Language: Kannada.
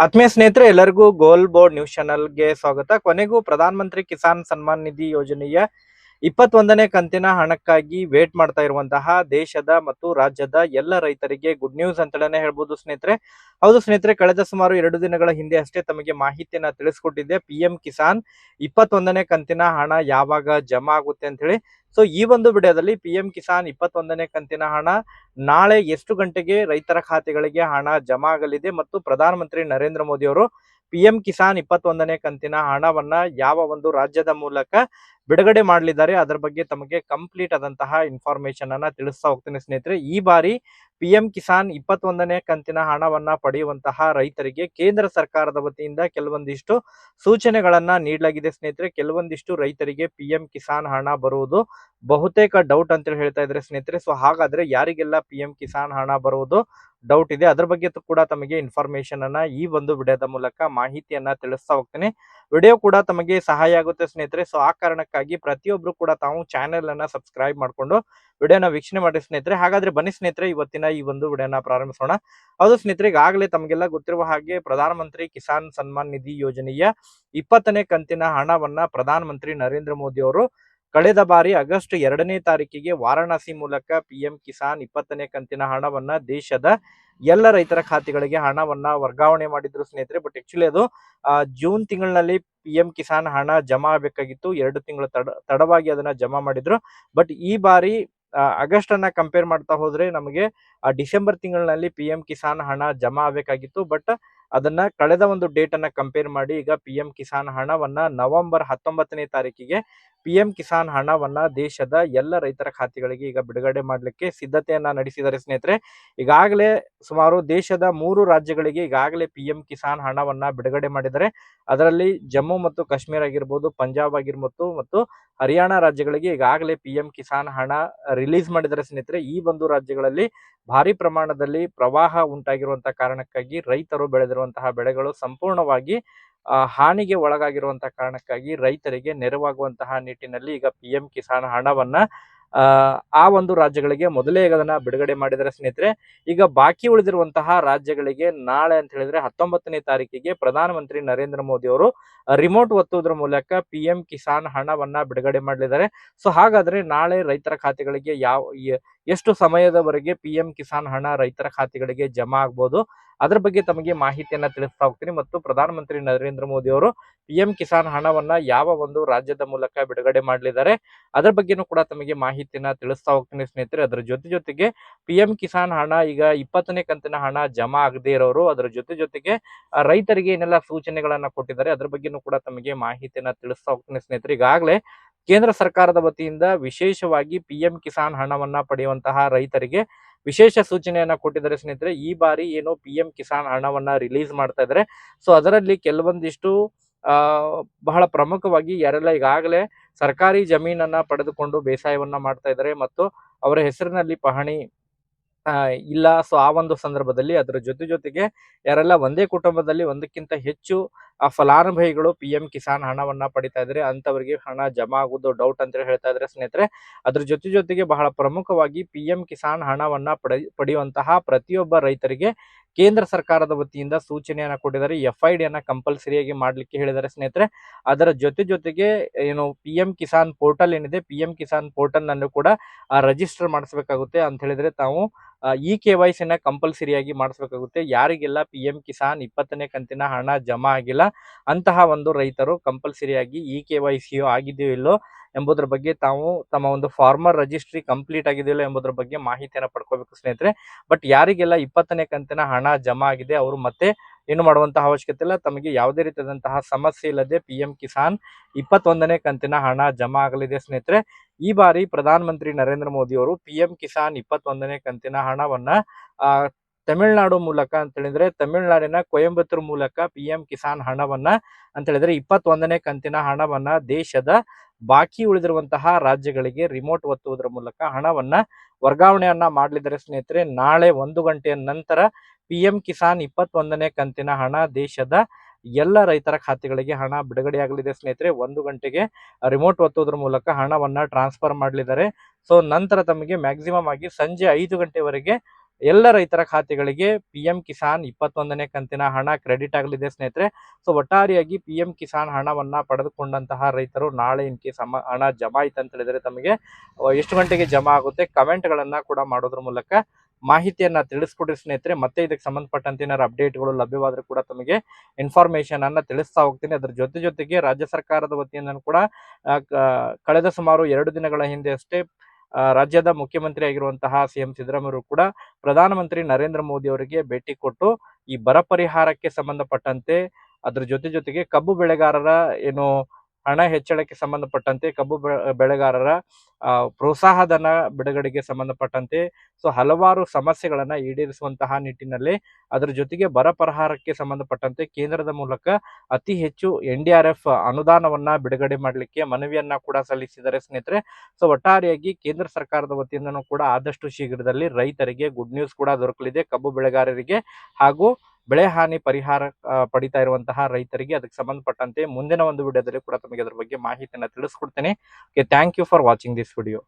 ಆತ್ಮೀಯ ಸ್ನೇಹಿತರೆ ಎಲ್ಲರಿಗೂ ಗೋಲ್ ಬೋರ್ಡ್ ನ್ಯೂಸ್ ಚಾನಲ್ಗೆ ಸ್ವಾಗತ. ಕೊನೆಗೂ ಪ್ರಧಾನಮಂತ್ರಿ ಕಿಸಾನ್ ಸನ್ಮಾನ್ ನಿಧಿ ಯೋಜನೆಯ ಇಪ್ಪತ್ತೊಂದನೇ ಕಂತಿನ ಹಣಕ್ಕಾಗಿ ವೇಟ್ ಮಾಡ್ತಾ ಇರುವಂತಹ ದೇಶದ ಮತ್ತು ರಾಜ್ಯದ ಎಲ್ಲ ರೈತರಿಗೆ ಗುಡ್ ನ್ಯೂಸ್ ಅಂತಲೇ ಹೇಳ್ಬೋದು ಸ್ನೇಹಿತರೆ. ಹೌದು ಸ್ನೇಹಿತರೆ, ಕಳೆದ ಸುಮಾರು ಎರಡು ದಿನಗಳ ಹಿಂದೆ ಅಷ್ಟೇ ತಮಗೆ ಮಾಹಿತಿಯನ್ನ ತಿಳಿಸ್ಕೊಟ್ಟಿದ್ದೆ ಪಿ ಎಂ ಕಿಸಾನ್ ಇಪ್ಪತ್ತೊಂದನೇ ಕಂತಿನ ಹಣ ಯಾವಾಗ ಜಮಾ ಆಗುತ್ತೆ ಅಂತ ಹೇಳಿ ಸೊ ಈ ಒಂದು ವಿಡಿಯೋದಲ್ಲಿ ಪಿ ಎಂ ಕಿಸಾನ್ ಇಪ್ಪತ್ತೊಂದನೇ ಕಂತಿನ ಹಣ ನಾಳೆ ಎಷ್ಟು ಗಂಟೆಗೆ ರೈತರ ಖಾತೆಗಳಿಗೆ ಹಣ ಜಮಾ ಆಗಲಿದೆ ಮತ್ತು ಪ್ರಧಾನಮಂತ್ರಿ ನರೇಂದ್ರ ಮೋದಿ ಅವರು ಪಿ ಎಂ ಕಿಸಾನ್ ಇಪ್ಪತ್ತೊಂದನೇ ಕಂತಿನ ಹಣವನ್ನ ಯಾವ ಒಂದು ರಾಜ್ಯದ ಮೂಲಕ ಬಿಡುಗಡೆ ಮಾಡಲಿದ್ದಾರೆ. ಅದರ ಬಗ್ಗೆ ತಮಗೆ ಕಂಪ್ಲೀಟ್ ಆದಂತಹ ಇನ್ಫಾರ್ಮೇಶನ್ ಅನ್ನ ತಿಳಿಸ್ತಾ ಹೋಗ್ತೀನಿ ಸ್ನೇಹಿತರೆ. ಈ ಬಾರಿ ಪಿ ಕಿಸಾನ್ ಇಪ್ಪತ್ತೊಂದನೇ ಕಂತಿನ ಹಣವನ್ನ ಪಡೆಯುವಂತಹ ರೈತರಿಗೆ ಕೇಂದ್ರ ಸರ್ಕಾರದ ವತಿಯಿಂದ ಕೆಲವೊಂದಿಷ್ಟು ಸೂಚನೆಗಳನ್ನ ನೀಡಲಾಗಿದೆ ಸ್ನೇಹಿತರೆ. ಕೆಲವೊಂದಿಷ್ಟು ರೈತರಿಗೆ ಪಿ ಕಿಸಾನ್ ಹಣ ಬರುವುದು ಬಹುತೇಕ ಡೌಟ್ ಅಂತ ಹೇಳ್ತಾ ಇದ್ರೆ ಸ್ನೇಹಿತರೆ. ಸೊ ಹಾಗಾದ್ರೆ ಯಾರಿಗೆಲ್ಲ ಪಿ ಕಿಸಾನ್ ಹಣ ಬರುವುದು ಡೌಟ್ ಇದೆ, ಅದ್ರ ಬಗ್ಗೆ ಕೂಡ ತಮಗೆ ಇನ್ಫಾರ್ಮೇಶನ್ ಅನ್ನ ಈ ಒಂದು ವಿಡಿಯೋದ ಮೂಲಕ ಮಾಹಿತಿಯನ್ನ ತಿಳಿಸ್ತಾ ಹೋಗ್ತೀನಿ. ವಿಡಿಯೋ ಕೂಡ ತಮಗೆ ಸಹಾಯ ಆಗುತ್ತೆ ಸ್ನೇಹಿತರೆ. ಸೊ ಆ ಕಾರಣಕ್ಕಾಗಿ ಪ್ರತಿಯೊಬ್ರು ಕೂಡ ತಾವು ಚಾನೆಲ್ ಅನ್ನ ಸಬ್ಸ್ಕ್ರೈಬ್ ಮಾಡ್ಕೊಂಡು ವಿಡಿಯೋನ ವೀಕ್ಷಣೆ ಮಾಡಿ ಸ್ನೇಹಿತರೆ. ಹಾಗಾದ್ರೆ ಬನ್ನಿ ಸ್ನೇಹಿತರೆ, ಇವತ್ತಿನ ಈ ಒಂದು ವಿಡಿಯೋನ ಪ್ರಾರಂಭಿಸೋಣ. ಹೌದು ಸ್ನೇಹಿತರೆ, ಈಗಾಗಲೇ ತಮಗೆಲ್ಲ ಗೊತ್ತಿರುವ ಹಾಗೆ ಪ್ರಧಾನಮಂತ್ರಿ ಕಿಸಾನ್ ಸನ್ಮಾನ್ ನಿಧಿ ಯೋಜನೆಯ ಇಪ್ಪತ್ತನೇ ಕಂತಿನ ಹಣವನ್ನ ಪ್ರಧಾನಮಂತ್ರಿ ನರೇಂದ್ರ ಮೋದಿ ಅವರು ಕಳೆದ ಬಾರಿ ಆಗಸ್ಟ್ ಎರಡನೇ ತಾರೀಕಿಗೆ ವಾರಾಣಸಿ ಮೂಲಕ ಪಿಎಂ ಕಿಸಾನ್ ಇಪ್ಪತ್ತನೇ ಕಂತಿನ ಹಣವನ್ನ ದೇಶದ ಎಲ್ಲ ರೈತರ ಖಾತೆಗಳಿಗೆ ಹಣವನ್ನ ವರ್ಗಾವಣೆ ಮಾಡಿದ್ರು ಸ್ನೇಹಿತರೆ. ಬಟ್ ಆಕ್ಚುಲಿ ಅದು ಜೂನ್ ತಿಂಗಳಿನಲ್ಲಿ ಪಿ ಎಂ ಕಿಸಾನ್ ಹಣ ಜಮಾ ಆಗಬೇಕಾಗಿತ್ತು. ಎರಡು ತಿಂಗಳು ತಡ, ತಡವಾಗಿ ಅದನ್ನ ಜಮಾ ಮಾಡಿದ್ರು. ಬಟ್ ಈ ಬಾರಿ ಆಗಸ್ಟ್ ಅನ್ನ ಕಂಪೇರ್ ಮಾಡ್ತಾ ಹೋದ್ರೆ ನಮಗೆ ಆ ಡಿಸೆಂಬರ್ ತಿಂಗಳಿನಲ್ಲಿ ಪಿ ಎಂ ಕಿಸಾನ್ ಹಣ ಜಮಾ ಆಗಬೇಕಾಗಿತ್ತು. ಬಟ್ ಅದನ್ನ ಕಳೆದ ಒಂದು ಡೇಟ್ ಅನ್ನ ಕಂಪೇರ್ ಮಾಡಿ ಈಗ ಪಿ ಎಂ ಕಿಸಾನ್ ಹಣವನ್ನ ನವೆಂಬರ್ ಹತ್ತೊಂಬತ್ತನೇ ತಾರೀಕಿಗೆ ಪಿ ಎಂ ಕಿಸಾನ್ ಹಣವನ್ನ ದೇಶದ ಎಲ್ಲ ರೈತರ ಖಾತೆಗಳಿಗೆ ಈಗ ಬಿಡುಗಡೆ ಮಾಡಲಿಕ್ಕೆ ಸಿದ್ಧತೆಯನ್ನ ನಡೆಸಿದ್ದಾರೆ ಸ್ನೇಹಿತರೆ. ಈಗಾಗಲೇ ಸುಮಾರು ದೇಶದ ಮೂರು ರಾಜ್ಯಗಳಿಗೆ ಈಗಾಗಲೇ ಪಿ ಎಂ ಕಿಸಾನ್ ಹಣವನ್ನ ಬಿಡುಗಡೆ ಮಾಡಿದರೆ ಅದರಲ್ಲಿ ಜಮ್ಮು ಮತ್ತು ಕಾಶ್ಮೀರ ಆಗಿರ್ಬೋದು, ಪಂಜಾಬ್ ಆಗಿರ್ಬೋದು ಮತ್ತು ಹರಿಯಾಣ ರಾಜ್ಯಗಳಿಗೆ ಈಗಾಗಲೇ ಪಿ ಎಂ ಕಿಸಾನ್ ಹಣ ರಿಲೀಸ್ ಮಾಡಿದ್ದಾರೆ ಸ್ನೇಹಿತರೆ. ಈ ಒಂದು ರಾಜ್ಯಗಳಲ್ಲಿ ಭಾರಿ ಪ್ರಮಾಣದಲ್ಲಿ ಪ್ರವಾಹ ಉಂಟಾಗಿರುವಂತಹ ಕಾರಣಕ್ಕಾಗಿ ರೈತರು ಬೆಳೆದಿರುವಂತಹ ಬೆಳೆಗಳು ಸಂಪೂರ್ಣವಾಗಿ ಹಾನಿಗೆ ಒಳಗಾಗಿರುವಂತಹ ಕಾರಣಕ್ಕಾಗಿ ರೈತರಿಗೆ ನೆರವಾಗುವಂತಹ ನಿಟ್ಟಿನಲ್ಲಿ ಈಗ ಪಿ ಎಂ ಕಿಸಾನ್ ಹಣವನ್ನ ಆ, ಒಂದು ರಾಜ್ಯಗಳಿಗೆ ಮೊದಲೇ ಅದನ್ನ ಬಿಡುಗಡೆ ಮಾಡಿದರೆ ಸ್ನೇಹಿತರೆ. ಈಗ ಬಾಕಿ ಉಳಿದಿರುವಂತಹ ರಾಜ್ಯಗಳಿಗೆ ನಾಳೆ ಅಂತ ಹೇಳಿದ್ರೆ ಹತ್ತೊಂಬತ್ತನೇ ತಾರೀಕಿಗೆ ಪ್ರಧಾನಮಂತ್ರಿ ನರೇಂದ್ರ ಮೋದಿ ಅವರು ರಿಮೋಟ್ ಒತ್ತುವುದರ ಮೂಲಕ ಪಿ ಎಂ ಕಿಸಾನ್ ಹಣವನ್ನ ಬಿಡುಗಡೆ ಮಾಡಲಿದ್ದಾರೆ. ಸೊ ಹಾಗಾದ್ರೆ ನಾಳೆ ರೈತರ ಖಾತೆಗಳಿಗೆ ಯಾವ ಎಷ್ಟು ಸಮಯದವರೆಗೆ ಪಿ ಎಂ ಕಿಸಾನ್ ಹಣ ರೈತರ ಖಾತೆಗಳಿಗೆ ಜಮಾ ಆಗ್ಬೋದು? ಅದ್ರ ಬಗ್ಗೆ ತಮಗೆ ಮಾಹಿತಿಯನ್ನ ತಿಳಿಸ್ತಾ ಹೋಗ್ತೀನಿ. ಮತ್ತು ಪ್ರಧಾನಮಂತ್ರಿ ನರೇಂದ್ರ ಮೋದಿ ಅವರು ಪಿ ಎಂ ಕಿಸಾನ್ ಹಣವನ್ನ ಯಾವ ಒಂದು ರಾಜ್ಯದ ಮೂಲಕ ಬಿಡುಗಡೆ ಮಾಡಲಿದ್ದಾರೆ? ಅದ್ರ ಬಗ್ಗೆನೂ ಕೂಡ ತಮಗೆ ಮಾಹಿತಿಯನ್ನ ತಿಳಿಸ್ತಾ ಹೋಗ್ತೀನಿ ಸ್ನೇಹಿತರೆ. ಅದ್ರ ಜೊತೆ ಜೊತೆಗೆ ಪಿ ಎಂ ಕಿಸಾನ್ ಹಣ ಈಗ ಇಪ್ಪತ್ತನೇ ಕಂತಿನ ಹಣ ಜಮಾ ಆಗದೇ ಇರೋರು, ಅದ್ರ ಜೊತೆ ಜೊತೆಗೆ ರೈತರಿಗೆ ಏನೆಲ್ಲ ಸೂಚನೆಗಳನ್ನ ಕೊಟ್ಟಿದ್ದಾರೆ, ಅದ್ರ ಬಗ್ಗೆನೂ ಕೂಡ ತಮಗೆ ಮಾಹಿತಿಯನ್ನ ತಿಳಿಸ್ತಾ ಹೋಗ್ತೀನಿ ಸ್ನೇಹಿತರೆ. ಈಗಾಗಲೇ ಕೇಂದ್ರ ಸರ್ಕಾರದ ವತಿಯಿಂದ ವಿಶೇಷವಾಗಿ ಪಿ ಎಂ ಕಿಸಾನ್ ಹಣವನ್ನ ಪಡೆಯುವಂತಹ ರೈತರಿಗೆ ವಿಶೇಷ ಸೂಚನೆಯನ್ನ ಕೊಟ್ಟಿದ್ದಾರೆ ಸ್ನೇಹಿತರೆ. ಈ ಬಾರಿ ಏನು ಪಿ ಎಂ ಕಿಸಾನ್ ಹಣವನ್ನ ರಿಲೀಸ್ ಮಾಡ್ತಾ ಇದ್ದಾರೆ. ಸೊ, ಅದರಲ್ಲಿ ಕೆಲವೊಂದಿಷ್ಟು ಬಹಳ ಪ್ರಮುಖವಾಗಿ ಯಾರೆಲ್ಲ ಈಗಾಗಲೇ ಸರ್ಕಾರಿ ಜಮೀನನ್ನ ಪಡೆದುಕೊಂಡು ಬೇಸಾಯವನ್ನ ಮಾಡ್ತಾ ಇದ್ದಾರೆ ಮತ್ತು ಅವರ ಹೆಸರಿನಲ್ಲಿ ಪಹಣಿ ಇಲ್ಲ. ಸೊ, ಆ ಒಂದು ಸಂದರ್ಭದಲ್ಲಿ ಅದರ ಜೊತೆ ಜೊತೆಗೆ ಯಾರೆಲ್ಲ ಒಂದೇ ಕುಟುಂಬದಲ್ಲಿ ಒಂದಕ್ಕಿಂತ ಹೆಚ್ಚು ಆ ಫಲಾನುಭವಿಗಳು ಪಿ ಎಂ ಕಿಸಾನ್ ಹಣವನ್ನ ಪಡಿತಾ ಇದ್ರೆ ಅಂತವರಿಗೆ ಹಣ ಜಮಾ ಆಗುವುದು ಡೌಟ್ ಅಂತ ಹೇಳ್ತಾ ಇದ್ರೆ ಸ್ನೇಹಿತರೆ, ಅದ್ರ ಜೊತೆ ಜೊತೆಗೆ ಬಹಳ ಪ್ರಮುಖವಾಗಿ ಪಿ ಕಿಸಾನ್ ಹಣವನ್ನ ಪಡೆ ಪ್ರತಿಯೊಬ್ಬ ರೈತರಿಗೆ ಕೇಂದ್ರ ಸರ್ಕಾರದ ವತಿಯಿಂದ ಸೂಚನೆಯನ್ನ ಕೊಟ್ಟಿದ್ದಾರೆ. ಎಫ್ ಐ ಡಿಯನ್ನ ಕಂಪಲ್ಸರಿಯಾಗಿ ಮಾಡ್ಲಿಕ್ಕೆ ಹೇಳಿದ್ದಾರೆ ಸ್ನೇಹಿತರೆ. ಅದರ ಜೊತೆ ಜೊತೆಗೆ ಏನು ಪಿ ಕಿಸಾನ್ ಪೋರ್ಟಲ್ ಏನಿದೆ ಪಿ ಕಿಸಾನ್ ಪೋರ್ಟಲ್ ನನ್ನು ಕೂಡ ರಿಜಿಸ್ಟರ್ ಮಾಡಿಸ್ಬೇಕಾಗುತ್ತೆ ಅಂತ ಹೇಳಿದ್ರೆ ತಾವು ಇ ಕೆ ವೈ ಸಿನ ಕಂಪಲ್ಸರಿಯಾಗಿ ಮಾಡಿಸ್ಬೇಕಾಗುತ್ತೆ. ಯಾರಿಗೆಲ್ಲ ಪಿ ಎಂ ಕಿಸಾನ್ ಇಪ್ಪತ್ತನೇ ಕಂತಿನ ಹಣ ಜಮಾ ಆಗಿಲ್ಲ, ಅಂತಹ ಒಂದು ರೈತರು ಕಂಪಲ್ಸರಿಯಾಗಿ ಇ ಕೆ ವೈ ಸಿಯು ಆಗಿದೆಯೋ ಇಲ್ಲೋ ಎಂಬುದರ ಬಗ್ಗೆ ತಾವು ತಮ್ಮ ಒಂದು ಫಾರ್ಮರ್ ರಿಜಿಸ್ಟ್ರಿ ಕಂಪ್ಲೀಟ್ ಆಗಿದೆಯಲ್ಲ ಎಂಬುದರ ಬಗ್ಗೆ ಮಾಹಿತಿಯನ್ನು ಪಡ್ಕೋಬೇಕು ಸ್ನೇಹಿತರೆ. ಬಟ್ ಯಾರಿಗೆಲ್ಲ ಇಪ್ಪತ್ತನೇ ಕಂತಿನ ಹಣ ಜಮಾ ಆಗಿದೆ, ಅವರು ಮತ್ತೆ ಏನು ಮಾಡುವಂತಹ ಅವಶ್ಯಕತೆ ಇಲ್ಲ. ತಮಗೆ ಯಾವುದೇ ರೀತಿಯಾದಂತಹ ಸಮಸ್ಯೆ ಇಲ್ಲದೆ ಪಿ ಎಂ ಕಿಸಾನ್ ಇಪ್ಪತ್ತೊಂದನೇ ಕಂತಿನ ಹಣ ಜಮಾ ಆಗಲಿದೆ ಸ್ನೇಹಿತರೆ. ಈ ಬಾರಿ ಪ್ರಧಾನಮಂತ್ರಿ ನರೇಂದ್ರ ಮೋದಿ ಅವರು ಪಿ ಎಂ ಕಿಸಾನ್ ಇಪ್ಪತ್ತೊಂದನೇ ಕಂತಿನ ಹಣವನ್ನ ತಮಿಳುನಾಡು ಮೂಲಕ ಅಂತ ಹೇಳಿದ್ರೆ ತಮಿಳುನಾಡಿನ ಕೊಯಂಬತ್ತೂರು ಮೂಲಕ ಪಿ ಎಂ ಕಿಸಾನ್ ಹಣವನ್ನ ಅಂತ ಹೇಳಿದ್ರೆ ಇಪ್ಪತ್ತೊಂದನೇ ಕಂತಿನ ಹಣವನ್ನ ದೇಶದ ಬಾಕಿ ಉಳಿದಿರುವಂತಹ ರಾಜ್ಯಗಳಿಗೆ ರಿಮೋಟ್ ಒತ್ತುವುದರ ಮೂಲಕ ಹಣವನ್ನ ವರ್ಗಾವಣೆಯನ್ನ ಮಾಡಲಿದ್ದಾರೆ ಸ್ನೇಹಿತರೆ. ನಾಳೆ ಒಂದು ಗಂಟೆಯ ನಂತರ ಪಿ ಎಂ ಕಿಸಾನ್ ಇಪ್ಪತ್ತೊಂದನೇ ಕಂತಿನ ಹಣ ದೇಶದ ಎಲ್ಲ ರೈತರ ಖಾತೆಗಳಿಗೆ ಹಣ ಬಿಡುಗಡೆಯಾಗಲಿದೆ ಸ್ನೇಹಿತರೆ, ಒಂದು ಗಂಟೆಗೆ ರಿಮೋಟ್ ಒತ್ತೋದ್ರ ಮೂಲಕ ಹಣವನ್ನ ಟ್ರಾನ್ಸ್ಫರ್ ಮಾಡಲಿದ್ದಾರೆ. ಸೊ, ನಂತರ ತಮಗೆ ಮ್ಯಾಕ್ಸಿಮಮ್ ಆಗಿ ಸಂಜೆ ಐದು ಗಂಟೆವರೆಗೆ ಎಲ್ಲ ರೈತರ ಖಾತೆಗಳಿಗೆ ಪಿ ಎಂ ಕಿಸಾನ್ ಇಪ್ಪತ್ತೊಂದನೇ ಕಂತಿನ ಹಣ ಕ್ರೆಡಿಟ್ ಆಗಲಿದೆ. ಸ್ನೇಹಿತರೆ, ಸೊ, ಒಟ್ಟಾರೆಯಾಗಿ ಪಿ ಎಂ ಕಿಸಾನ್ ಹಣವನ್ನ ಪಡೆದುಕೊಂಡಂತಹ ರೈತರು ನಾಳೆ ಇನ್ ಕೇಸ್ ಹಣ ಜಮಾ ಆಯ್ತು ಅಂತ ಹೇಳಿದ್ರೆ ತಮಗೆ ಎಷ್ಟು ಗಂಟೆಗೆ ಜಮಾ ಆಗುತ್ತೆ? ಕಮೆಂಟ್ಗಳನ್ನ ಕೂಡ ಮಾಡೋದ್ರ ಮೂಲಕ ಮಾಹಿತಿಯನ್ನ ತಿಳಿಸ್ಕೊಡ್ರಿ ಸ್ನೇಹಿತರೆ. ಮತ್ತೆ ಇದಕ್ಕೆ ಸಂಬಂಧಪಟ್ಟಂತೆ ಏನಾದ್ರು ಅಪ್ಡೇಟ್ಗಳು ಲಭ್ಯವಾದ್ರೂ ಕೂಡ ತಮಗೆ ಇನ್ಫಾರ್ಮೇಶನ್ ಅನ್ನ ತಿಳಿಸ್ತಾ ಹೋಗ್ತೀನಿ. ಅದ್ರ ಜೊತೆ ಜೊತೆಗೆ ರಾಜ್ಯ ಸರ್ಕಾರದ ವತಿಯಿಂದ ಕೂಡ ಕಳೆದ ಸುಮಾರು ಎರಡು ದಿನಗಳ ಹಿಂದೆ ಅಷ್ಟೇ ರಾಜ್ಯದ ಮುಖ್ಯಮಂತ್ರಿ ಆಗಿರುವಂತಹ ಸಿ ಎಂ ಸಿದ್ದರಾಮಯ್ಯರು ಕೂಡ ಪ್ರಧಾನಮಂತ್ರಿ ನರೇಂದ್ರ ಮೋದಿ ಅವರಿಗೆ ಭೇಟಿ ಕೊಟ್ಟು ಈ ಬರ ಪರಿಹಾರಕ್ಕೆ ಸಂಬಂಧಪಟ್ಟಂತೆ ಅದ್ರ ಜೊತೆ ಜೊತೆಗೆ ಕಬ್ಬು ಬೆಳೆಗಾರರ ಏನು ಹಣ ಹೆಚ್ಚಳಕ್ಕೆ ಸಂಬಂಧಪಟ್ಟಂತೆ, ಕಬ್ಬು ಬೆಳೆಗಾರರ ಪ್ರೋತ್ಸಾಹಧನ ಬಿಡುಗಡೆಗೆ ಸಂಬಂಧಪಟ್ಟಂತೆ, ಸೊ ಹಲವಾರು ಸಮಸ್ಯೆಗಳನ್ನ ಈಡೇರಿಸುವಂತಹ ನಿಟ್ಟಿನಲ್ಲಿ ಅದರ ಜೊತೆಗೆ ಬರ ಪರಿಹಾರಕ್ಕೆ ಸಂಬಂಧಪಟ್ಟಂತೆ ಕೇಂದ್ರದ ಮೂಲಕ ಅತಿ ಹೆಚ್ಚು ಎನ್ ಡಿ ಆರ್ ಎಫ್ ಅನುದಾನವನ್ನ ಬಿಡುಗಡೆ ಮಾಡಲಿಕ್ಕೆ ಮನವಿಯನ್ನ ಕೂಡ ಸಲ್ಲಿಸಿದ್ದಾರೆ ಸ್ನೇಹಿತರೆ. ಸೊ ಒಟ್ಟಾರೆಯಾಗಿ ಕೇಂದ್ರ ಸರ್ಕಾರದ ವತಿಯಿಂದನೂ ಕೂಡ ಆದಷ್ಟು ಶೀಘ್ರದಲ್ಲಿ ರೈತರಿಗೆ ಗುಡ್ ನ್ಯೂಸ್ ಕೂಡ ದೊರಕಲಿದೆ, ಕಬ್ಬು ಬೆಳೆಗಾರರಿಗೆ ಹಾಗೂ ಬೆಳೆ ಹಾನಿ ಪರಿಹಾರ ಪಡಿತಾ ಇರುವಂತಹ ರೈತರಿಗೆ ಅದಕ್ಕೆ ಸಂಬಂಧಪಟ್ಟಂತೆ ಮುಂದಿನ ಒಂದು ವಿಡಿಯೋದಲ್ಲಿ ಕೂಡ ತಮಗೆ ಅದರ ಬಗ್ಗೆ ಮಾಹಿತಿಯನ್ನ ತಿಳಿಸ್ಕೊಡ್ತೇನೆ. Thank you for watching this video